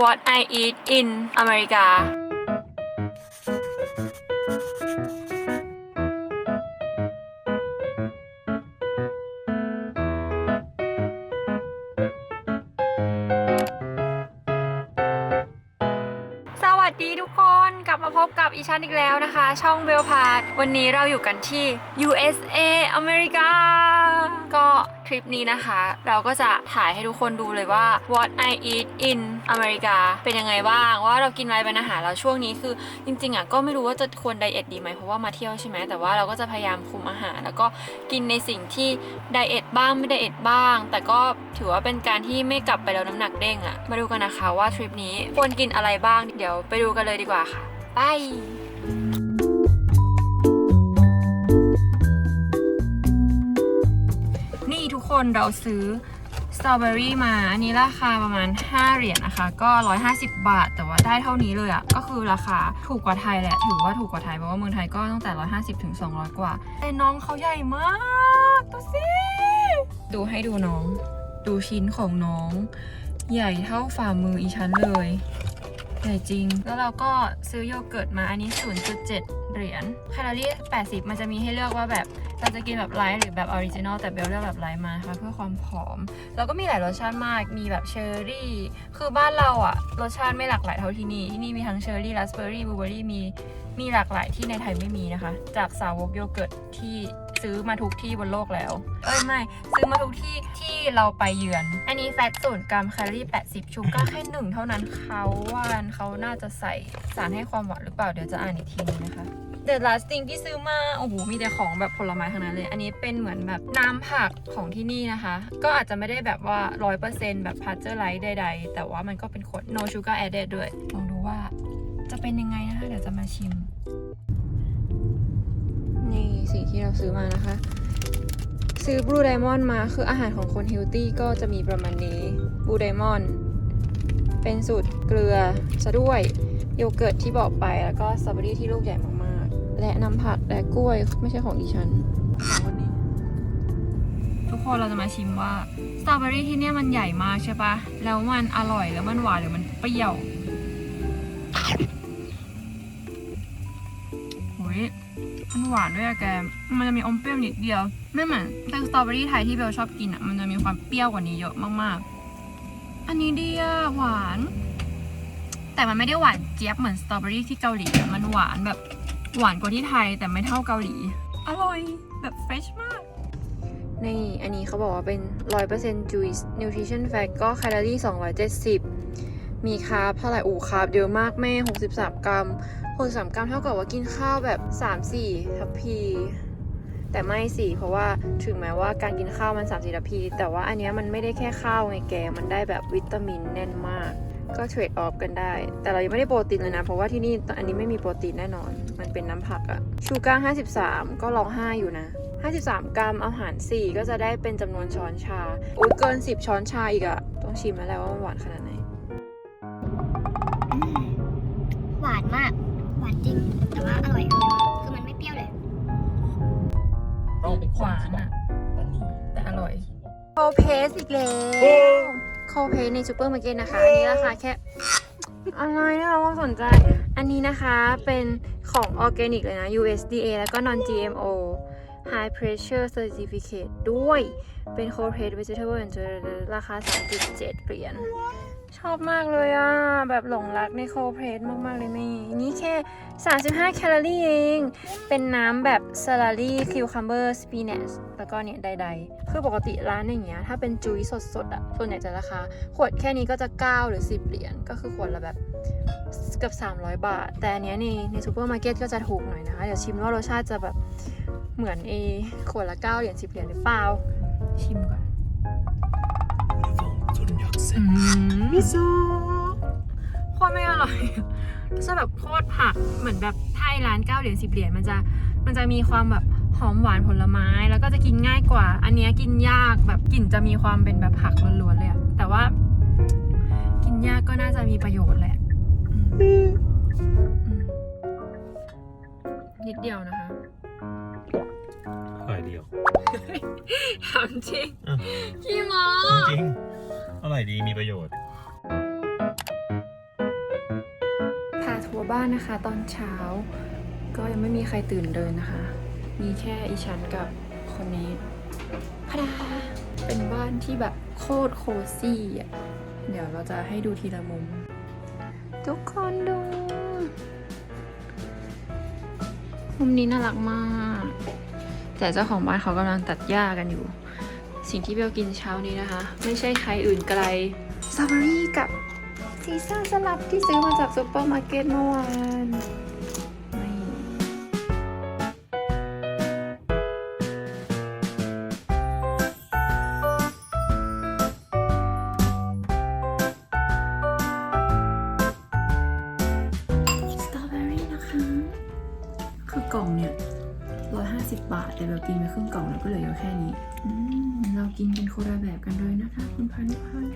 What I eat in อเมริกาสวัสดีทุกคนกลับมาพบกับอีชันอีกแล้วนะคะ ช่องเบลพาดวันนี้เราอยู่กันที่ USA อเมริกาก็ ทริปนี้นะคะ เราก็จะถ่ายให้ทุกคนดูเลยว่า what I eat in อเมริกาเป็นยังไงบ้าง ว่าเรากินอะไรเป็นอาหารแล้วช่วงนี้คือจริงๆอะก็ไม่รู้ว่าจะควรไดเอทดีไหมเพราะว่ามาเที่ยวใช่ไหมแต่ว่าเราก็จะพยายามคุมอาหาร แล้วก็กินในสิ่งที่ไดเอทบ้างไม่ไดเอทบ้าง แต่ก็ถือว่าเป็นการที่ไม่กลับไปแล้วน้ำหนักเด้งอะมาดูกันนะคะว่าทริปนี้ควรกินอะไรบ้างเดี๋ยวไปดูกันเลยดีกว่าค่ะไป คนเราซื้อสตรอเบอรี่มา อันนี้ราคาประมาณ 5 เหรียญนะคะ ก็ 150 บาท แต่ว่าได้เท่านี้เลยอะ่ะ ก็คือราคาถูกกว่าไทยแหละ ถือว่าถูกกว่าไทย เพราะว่าเมืองไทยก็ตั้งแต่ 150 ถึง 200 กว่า แต่น้องเขาใหญ่มากดูสิ ดูให้ดูน้อง ดูชิ้นของน้อง ใหญ่เท่าฝ่ามืออีชั้นเลย ใหญ่จริง แล้วเราก็ซื้อโยเกิร์ตมาอันนี้ 0.7 เหรียญ แคลอรี่ 80 มันจะมีให้เลือกว่าแบบเราจะกินแบบไลท์หรือแบบออริจินอลแต่เบลเลือกแบบไลท์มานะคะเพื่อความผอม แล้วก็มีหลายรสชาติมากมีแบบเชอร์รี่ คือบ้านเราอะรสชาติไม่หลากหลายเท่าที่นี่ ที่นี่มีทั้งเชอร์รี่ราสเบอร์รี่บลูเบอร์รี่มีมีหลากหลายที่ในไทยไม่มีนะคะ จากสาวกโยเกิร์ตที่ ซื้อมาทุกที่บนโลกแล้ว เอ้ยไม่ ซื้อมาทุกที่ที่เราไปเยือน อันนี้แฟตศูนย์กรัมแคลอรี่ 80 ชูการ์แค่หนึ่งเท่านั้นเขาว่าเขาน่าจะใส่สารให้ความหวานหรือเปล่าเดี๋ยวจะอ่านอีกทีนึงนะคะ The last thing ที่ซื้อมา โอ้โห มีแต่ของแบบผลไม้ทั้งนั้นเลย อันนี้เป็นเหมือนแบบน้ำผักของที่นี่นะคะ ก็อาจจะไม่ได้แบบว่า 100%แบบพัชเจอร์ไลท์ใดๆ แต่ว่ามันก็เป็นขวด no sugar added ด้วย ลองดูว่าจะเป็นยังไงนะคะ เดี๋ยวจะมาชิม นี่สิ่งที่เราซื้อมานะคะ ซื้อบลูไดมอนด์มาคืออาหารของคนเฮลตี้ก็จะมีประมาณนี้บลูไดมอนด์เป็นสูตรเกลือซะด้วยโยเกิร์ตที่บอกไปแล้วก็สตรอเบอรี่ที่ลูกใหญ่มากๆ และน้ำผักและกล้วยไม่ใช่ของดิฉันของวันนี้ทุกคนเราจะมาชิมว่าสตรอเบอรี่ที่เนี่ยมันใหญ่มากใช่ปะแล้วมันอร่อยแล้วมันหวานหรือมันเปรี้ยว มันหวานด้วยอะแก มันจะมีอมเปรี้ยวนิดเดียว ไม่เหมือนแต่สตรอเบอรี่ไทยที่เบลชอบกินอะมันจะมีความเปรี้ยวกว่านี้เยอะมากๆ อันนี้ดีอะหวาน แต่มันไม่ได้หวานเจี๊ยบเหมือนสตรอเบอรี่ที่เกาหลีอะมันหวานแบบหวานกว่าที่ไทยแต่ไม่เท่าเกาหลี อร่อยแบบเฟรชมาก ในอันนี้เขาบอกว่าเป็น 100% juice nutrition fact ก็แคลอรี่ 270 มีคาร์บเท่าไหร่อูคาร์บเยอะมากแม่ 63 กรัม 63กรัมเท่ากับว่ากินข้าวแบบ 3-4 ทัพพี แต่ไม่สิเพราะว่าถึงแม้ว่าการกินข้าวมัน 3-4 ทัพพี แต่ว่าอันเนี้ยมันไม่ได้แค่ข้าวไงแก มันได้แบบวิตามินแน่นมาก ก็เทรดออฟกันได้ แต่เรายังไม่ได้โปรตีนเลยนะ เพราะว่าที่นี่อันนี้ไม่มีโปรตีนแน่นอน มันเป็นน้ำผักอะชูการ์53 ก็ร้องไห้อยู่นะ53 กรัมอาหาร 4 ก็จะได้เป็นจำนวนช้อนชาโอ้ยเกิน 10 ช้อนชาอีกอะต้องชิมแล้วแหละว่ามันหวานขนาดไหน หวานมาก หวานจริง แต่ว่าอร่อยอร่อยมากคือมันไม่เปรี้ยวเลยต้องเป็นหวานอะปานีแต่อร่อย โคเพสอีกแล้วโคเพสในซูเปอร์มาร์เก็ตนะคะ อันนี้ราคาแค่อะไรนะเราสนใจ อันนี้นะคะเป็นของออร์แกนิกเลยนะ USDA แล้วก็ non GMO high pressure certificate ด้วย เป็น cold pressed vegetable and ราคา 3.7 เหรียญช อบมากเลยอะ แบบหลงรักใน cold pressed มาก ๆ เลยนี่นี่แค่ 35 แคลอรี่เอง เป็นน้ำแบบสลัดรี่คิวคัมเบอร์สปีนัชแล้วก็เนี่ยใด ๆ คือปกติร้านอย่างเงี้ย ถ้าเป็นจุยสด ๆ อะส่วนใหญ่จะราคา ขวดแค่นี้ก็จะ 9 หรือ 10 เหรียญก็คือขวดละแบบเกือบ 300 บาท แต่อันเนี้ยในในซูเปอร์มาร์เก็ตก็จะถูกหน่อยนะคะ เดี๋ยวชิมว่ารสชาติจะแบบเหมือนเอขวดละ 9 เหรียญ10 เหรียญหรือเปล่าชิมก่อน มมิโซโคตรไม่อร่อยจะแบบโคตรผักเหมือนแบบไทยร้านเก้าเหรียญสิบเหรียญมันจะมันจะมีความแบบหอมหวานผลไม้ แล้วก็จะกินง่ายกว่า อันเนี้ยกินยากแบบกลิ่นจะมีความเป็นแบบผักล้วนๆเลยอะแต่ว่า กินยากก็น่าจะมีประโยชน์แหละอืมอืมนิดเดียวนะคะอร่อยเดียวถามจริงอะขี้โมจริง อร่อยดีมีประโยชน์ทัวร์บ้านนะคะตอนเช้า ก็ยังไม่มีใครตื่นเลยนะคะ มีแค่อีฉันกับคนนี้พะดาเป็นบ้านที่แบบโคตรโคซี่อะเดี๋ยวเราจะให้ดูทีละมุม ทุกคนดู มุมนี้น่ารักมาก แต่เจ้าของบ้านเขากำลังตัดหญ้ากันอยู่ สิ่งที่เบลกินเช้านี้นะคะ ไม่ใช่ใครอื่นไกลสตรอเบอรี่กับซีซ่าสลัดที่ซื้อมาจากซูเปอร์มาร์เก็ตเมื่อวานนี่สตรอเบอรี่นะคะคือกล่องเนี่ย 50 บาท แต่เรากินไปครึ่งกล่องแล้วก็เหลืออยู่แค่นี้เรากินเป็นคนละแบบกันเลยนะคะ คุณพานุพัฒน์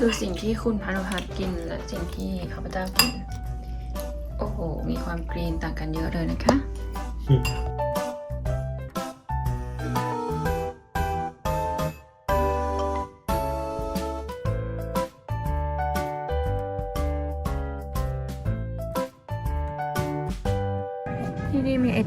ดูสิ่งที่คุณพานุพัฒน์กินและสิ่งที่ข้าพเจ้ากิน โอ้โห มีความกรีนต่างกันเยอะเลยนะคะ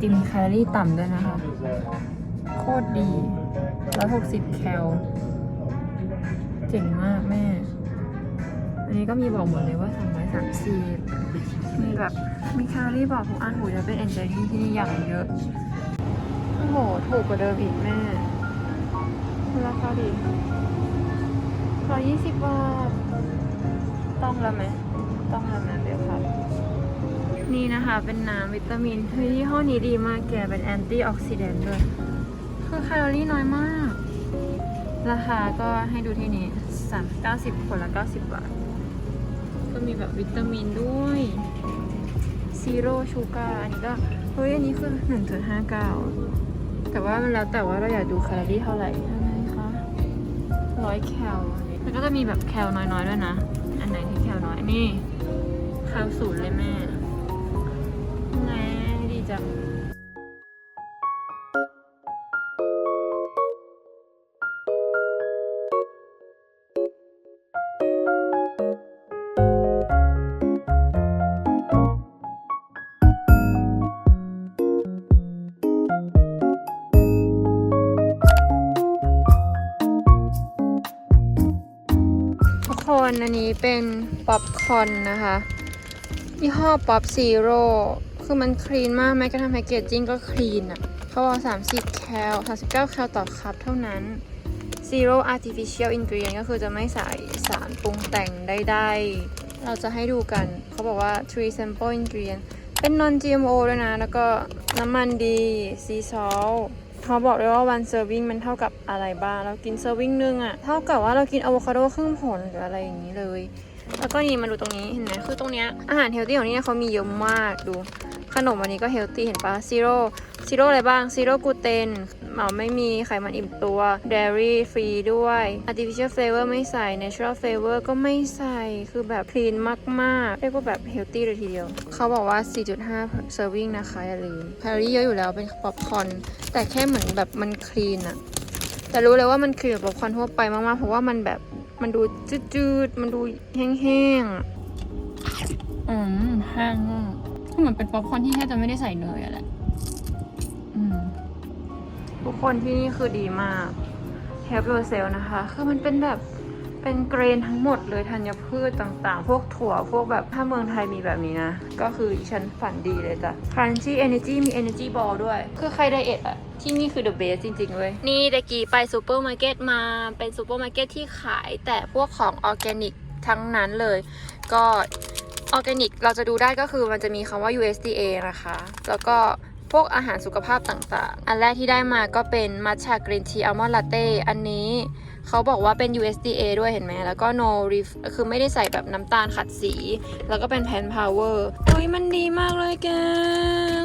ติมแคลอรี่ต่ำด้วยนะคะ โคตรดี160แคลเจ๋งมากแม่ อันนี้ก็มีบอกหมดเลยว่า334มีแบบมีแคลอรี่บอกทุกอันหูจะเป็นเอนเจอรี่ที่นี่อย่างเยอะ โอ้โห ถูกกว่าเดิมอีกแม่ราคาดี120บาท ต้องแล้วไหม ต้องแล้วไหมเดี๋ยวครับ นี่นะคะ เป็นน้ำวิตามินเฮ้ยยี่ห้อนี้ดีมากแกเป็นแอนตี้ออกซิเดนต์ด้วย คือแคลอรี่น้อยมาก ราคาก็ให้ดูที่นี้3 90คนละ90บาท ก็มีแบบวิตามินด้วยซีโร่ชูการ์อันนี้ก็ เฮ้ย อันนี้คือ1.59แต่ว่ามันแล้วแต่ว่าเราอยากดูแคลอรี่เท่าไหร่อะไรคะร้อยแคลแล้วก็จะมีแบบแคลน้อยๆด้วยนะ อันไหนที่แคลน้อยนี่แคลศูนย์เลยแม่ จังทุกคนอันนี้เป็นป๊อปคอนนะคะยี่ห้อป๊อปซีโร่ คือมันคลีนมากแม้กระทั่งแพคเกจจิ้งก็คลีนอะเขาบอก30 แคล 39 แคลต่อคัพเท่านั้น zero artificial ingredient ก็คือจะไม่ใส่สารปรุงแต่งใดๆ เราจะให้ดูกัน เขาบอกว่า three sample ingredient เป็น non GMO ด้วยนะ แล้วก็น้ำมันดี sea salt เขาบอกเลยว่า one serving มันเท่ากับอะไรบ้าง เรากิน serving หนึงอะเท่ากับว่าเรากินอะโวคาโดครึ่งผลหรืออะไรอย่างนี้เลย แล้วก็นี่มาดูตรงนี้เห็นไหมคือตรงเนี้ยอาหารเฮลตี้ของที่นี่เขามีเยอะมากดู ขนมอันนี้ก็เฮลตี้เห็นปะซีโร่ซีโร่อะไรบ้างซีโร่กลูเตนเหมาไม่มีไขมันอิ่มตัว dairy free ด้วย artificial flavor ไม่ใส่ natural flavor ก็ไม่ใส่คือแบบ clean มากๆ เรียกว่าแบบเฮลตี้เลยทีเดียว เขาบอกว่า 4.5 serving นะคะอย่าลืมแคลอรี่เยอะอยู่แล้วเป็นป๊อปคอนแต่แค่เหมือนแบบมัน clean อะแต่รู้เลยว่ามัน clean กว่าป๊อปคอนทั่วไปมากๆ เพราะว่ามันแบบมันดูจืดๆ มันดูแห้งๆอะอืมแห้งมาก เหมือนเป็นป๊อปคอร์นที่แทบจะไม่ได้ใส่เนยอะแหละอืมทุกคนที่นี่คือดีมาก Help Yourself นะคะ คือมันเป็นแบบเป็นเกรนทั้งหมดเลยธัญพืชต่างๆ พวกถั่ว พวกแบบถ้าเมืองไทยมีแบบนี้นะ ก็คือฉันฝันดีเลยจ้ะ Crunchy Energy มี Energy Ball ด้วย คือใครไดเอทอะที่นี่คือ the best จริงๆเลยนี่ตะกี้ไปซูเปอร์มาร์เก็ตมา เป็นซูเปอร์มาร์เก็ตที่ขายแต่พวกของออร์แกนิกทั้งนั้นเลย ก็ ออร์แกนิกเราจะดูได้ก็คือมันจะมีคำว่า USDA นะคะ แล้วก็พวกอาหารสุขภาพต่างๆ อันแรกที่ได้มาก็เป็นมัทฉะกรีนทีอัลมอนด์ลาเต้ อันนี้เขาบอกว่าเป็น USDA ด้วยเห็นไหม แล้วก็ no ref คือไม่ได้ใส่แบบน้ำตาลขัดสี แล้วก็เป็น pan power เฮ้ยมันดีมากเลยแก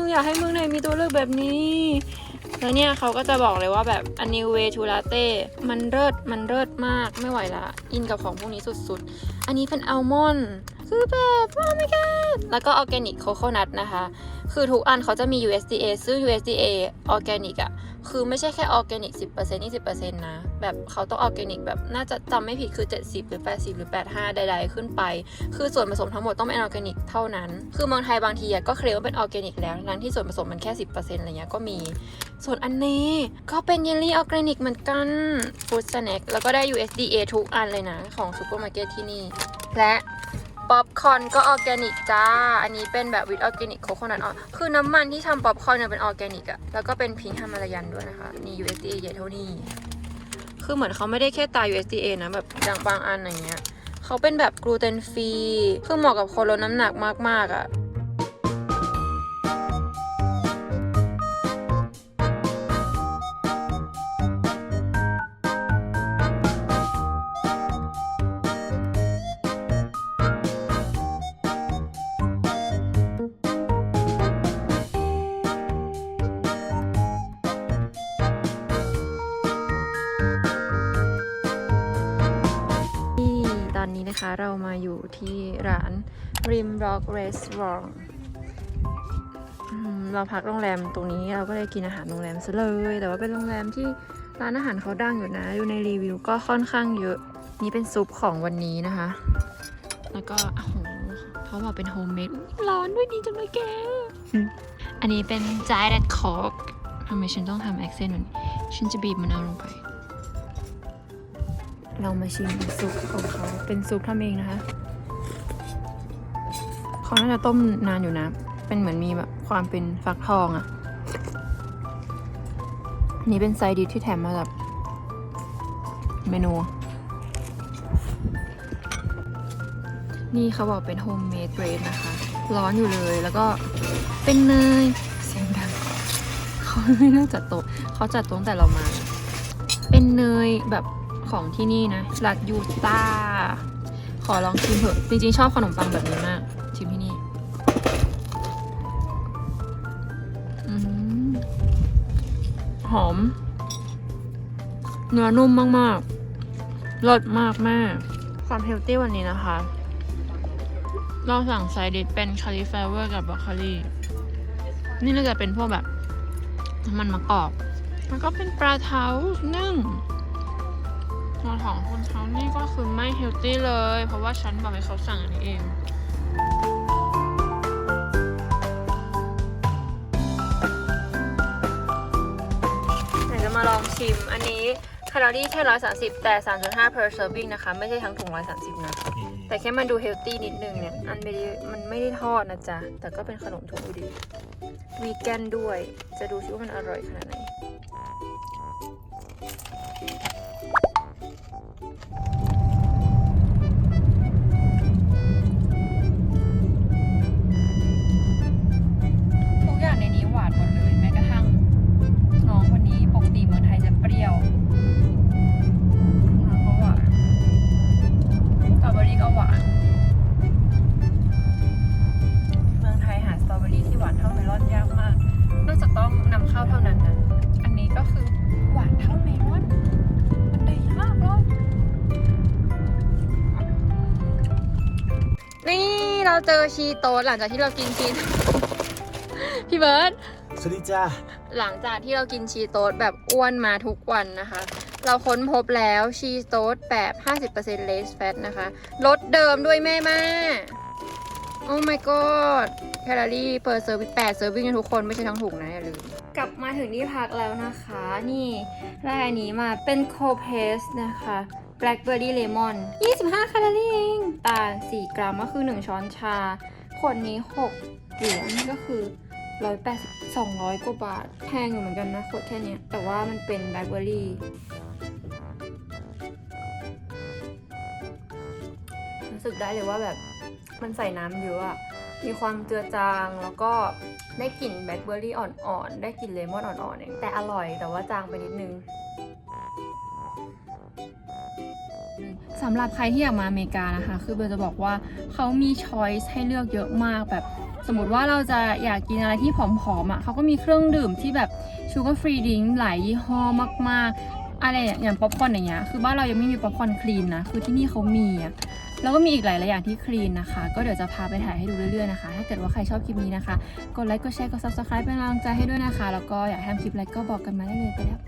อยากให้เมืองไหนมีตัวเลือกแบบนี้ แล้วเนี่ยเขาก็จะบอกเลยว่าแบบ a new way to latte มันเลิศ มันเลิศมาก ไม่ไหวละ อินกับของพวกนี้สุดๆ อันนี้เป็นอัลมอนด์ คือแบบโอ้ my god แล้วก็ออร์แกนิกโคโคนัทนะคะ คือทุกอันเขาจะมี USDA ซึ่ง USDA ออร์แกนิกอะคือไม่ใช่แค่ออร์แกนิก 10% 20%นะ แบบเขาต้องออร์แกนิกแบบน่าจะจำไม่ผิดคือ 70 หรือ 80 หรือ 85 ใดๆ ขึ้นไป คือส่วนผสมทั้งหมดต้องเป็นออร์แกนิกเท่านั้น คือเมืองไทยบางทีก็เคลมว่าเป็นออร์แกนิกแล้ว ทั้งที่ส่วนผสมมันแค่ 10%อะไรเงี้ยก็มี ส่วนอันนี้ก็เป็นเยลลี่ออร์แกนิกเหมือนกันฟู้ดสแน็คแล้วก็ได้ USDA ทุกอันเลยนะของซูเปอร์มาร์เก็ตที่นี่และ ป๊อปคอนก็ออร์แกนิกจ้า อันนี้เป็นแบบวิตออร์แกนิกโคโคนัทออคือน้ำมันที่ทำป๊อปคอนเนี่ยเป็นออร์แกนิกอะแล้วก็เป็นพิงค์ฮามาลายันด้วยนะคะ นี่ USDA ใหญ่เท่านี้ คือเหมือนเขาไม่ได้แค่ตา USDA นะแบบอย่างบางอันอย่างเงี้ย เขาเป็นแบบกลูเตนฟรี คือเหมาะกับคนลดน้ำหนักมากๆอะ เรามาอยู่ที่ร้าน Rim Rock Restaurant เราพักโรงแรมตรงนี้เราก็เลยกินอาหารโรงแรมซะเลย แต่ว่าเป็นโรงแรมที่ร้านอาหารเขาดังอยู่นะ ดูในรีวิวก็ค่อนข้างเยอะ นี่เป็นซุปของวันนี้นะคะ แล้วก็โอ้โหเขาบอกเป็นโฮมเมดร้อนด้วยดีจังเลยแก อันนี้เป็น Giant Cork ทำไมฉันต้องทำแอคเซนต์แบบนี้ฉันจะบีบมะนาวลงไป เรามาชิมซุปของเขาเป็นซุปทำเองนะคะเขาน่าจะต้มนานอยู่นะ เป็นเหมือนมีแบบความเป็นฟักทองอะ่ะนนี้เป็นไซดิสที่แถมมาจากเมนู นี่เขาบอกเป็นโฮมเมดเรดนะคะ ร้อนอยู่เลยแล้วก็เป็นเนยเสียงดังเขาไม่น่าจัดโต๊ะเขาจัดโต๊ะแต่เรามา เป็นเนยแบบ ของที่นี่นะลัดยูต้า ขอลองชิมเถอะ จริงๆ ชอบขนมปังแบบนี้มาก ชิมที่นี่อืมหอม เนื้อนุ่มมากๆรสมากแม่ความเฮลตี้วันนี้นะคะ เราสั่งไซดิสเป็นคาลิฟลาเวอร์กับบรอกโคลีนี่น่าจะเป็นพวกแบบน้ำมันมะกอกแล้วก็เป็นปลาเท้านึ่ง ส่วนของคุณเขานี่ก็คือไม่เฮลตี้เลย เพราะว่าฉันบอกให้เขาสั่งอันนี้เองเดี๋ยวจะมาลองชิมอันนี้แคลอรี่แค่130แต่3.5 per serving นะคะ ไม่ใช่ทั้งถุง130นะ แต่แค่มันดูเฮลตี้นิดนึงเนี่ย อันไม่ได้มันไม่ได้ทอดนะจ๊ะ แต่ก็เป็นขนมถุงอยู่ดีวีแกนด้วย จะดูซิว่ามันอร่อยขนาดไหน Thank you. ชีโตสหลังจากที่เรากินชีพี่เบิร์ตสวัสดีจ้าหลังจากที่เรากินชีโต๊ดแบบอ้วนมาทุกวันนะคะ เราค้นพบแล้วชีโต๊ดแบบ 50% less fat นะคะลดเดิมด้วยแม่แม่โอ้ my god แคลอรี่ per serving 8 serving นะทุกคนไม่ใช่ทั้งถุงนะอย่าลืมกลับมาถึงที่พักแล้วนะคะ นี่ได้อันนี้มาเป็น cold paste นะคะ blackberry lemon 25 แคลอรี่เองตาล 4 กรัมก็คือ 1 ช้อนชาขวดนี้ 6 เหรียญก็คือร้อยแปดสิบสองร้อยกว่าบาท แพงอยู่เหมือนกันนะขวดแค่เนี้ยแต่ว่ามันเป็นแบล็คเบอร์รี่รู้สึกได้เลยว่าแบบมันใส่น้ำเยอะอะมีความเจือจางแล้วก็ได้กลิ่นแบล็คเบอร์รี่อ่อนๆ ได้กลิ่นเลมอนอ่อนๆเองแต่อร่อยแต่ว่าจางไปนิดนึง สำหรับใครที่อยากมาอเมริกานะคะ คือเบลจะบอกว่าเขามีช้อยส์ให้เลือกเยอะมากแบบ สมมติว่าเราจะอยากกินอะไรที่ผอมๆอะเขาก็มีเครื่องดื่มที่แบบชูการ์ฟรีดิงหลายยี่ห้อมากๆ อะไรอย่างป๊อปคอร์นอย่างเงี้ย คือบ้านเรายังไม่มีป๊อปคอร์นคลีนนะ คือที่นี่เขามีอะแล้วก็มีอีกหลายๆอย่างที่คลีนนะคะ ก็เดี๋ยวจะพาไปถ่ายให้ดูเรื่อยๆนะคะ ถ้าเกิดว่าใครชอบคลิปนี้นะคะ กดไลค์ กดแชร์ กด subscribe เป็นกำลังใจให้ด้วยนะคะ แล้วก็อยากทำคลิปอะไรก็บอกกันมาได้เลยไปแล้ว